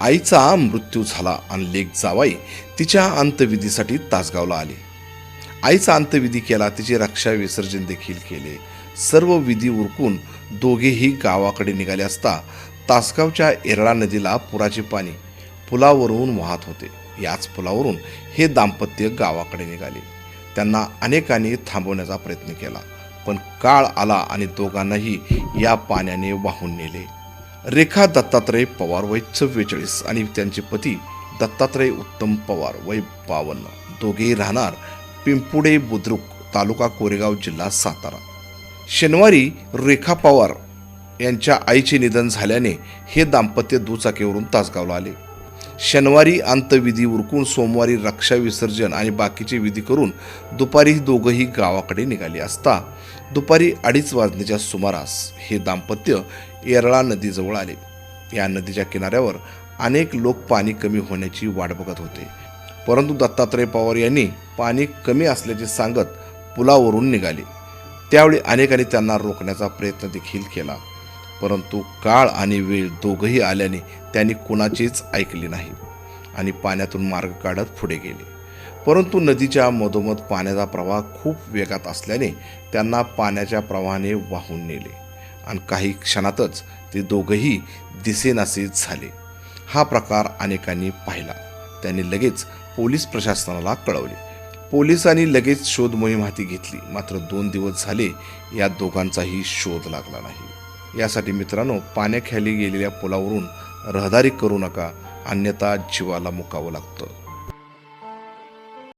आईचा मृत्यू झाला आणि लेक जावाई तिच्या अंत्यविधीसाठी तासगावला आले. आईचा अंत्यविधी केला तिचे रक्षा विसर्जन देखील केले. सर्व विधी उरकून दोघेही गावाकडे निघाले असता तासगावच्या एरळा नदीला पुराचे पाणी पुलावरून वाहत होते. याच पुलावरून हे दाम्पत्य गावाकडे निघाले. त्यांना अनेकांनी थांबवण्याचा प्रयत्न केला पण काळ आला आणि दोघांनाही या पाण्याने वाहून नेले. रेखा दत्तात्रय पवार वय चव्वेचाळीस आणि त्यांचे पती दत्तात्रय उत्तम पवार वय बावन्न. दोघेही राहणार पिंपुडे बुद्रुक तालुका कोरेगाव जिल्हा सातारा. शनिवारी रेखा पवार यांच्या आईचे निधन झाल्याने हे दाम्पत्य दुचाकीवरून तासगावला आले. शनिवारी अंतविधी उरकून सोमवारी रक्षा विसर्जन आणि बाकीचे विधी करून दुपारी दोघंही गावाकडे निघाले असता दुपारी अडीच वाजण्याच्या सुमारास हे दाम्पत्य येरळा नदीजवळ आले. या नदीच्या किनाऱ्यावर अनेक लोक पाणी कमी होण्याची वाट बघत होते. परंतु दत्तात्रय पवार यांनी पाणी कमी असल्याचे सांगत पुलावरून निघाले. त्यावेळी अनेकांनी त्यांना रोखण्याचा प्रयत्न देखील केला. परंतु काळ आणि वेळ दोघंही आल्याने त्यांनी कुणाचीच ऐकली नाही आणि पाण्यातून मार्ग काढत पुढे गेले. परंतु नदीच्या मधोमध पाण्याचा प्रवाह खूप वेगात असल्याने त्यांना पाण्याच्या प्रवाहाने वाहून नेले आणि काही क्षणातच ते दोघंही दिसेनासे झाले. हा प्रकार अनेकांनी पाहिला. त्यांनी लगेच पोलीस प्रशासनाला कळवले. पोलिसांनी लगेच शोध मोहीम हाती घेतली. मात्र दोन दिवस झाले या दोघांचाही शोध लागला नाही. यासाठी मित्रांनो पाण्याखाली गेलेल्या पुलावरून रहदारी करू नका. अन्यथा जीवाला मुकावं लागतं.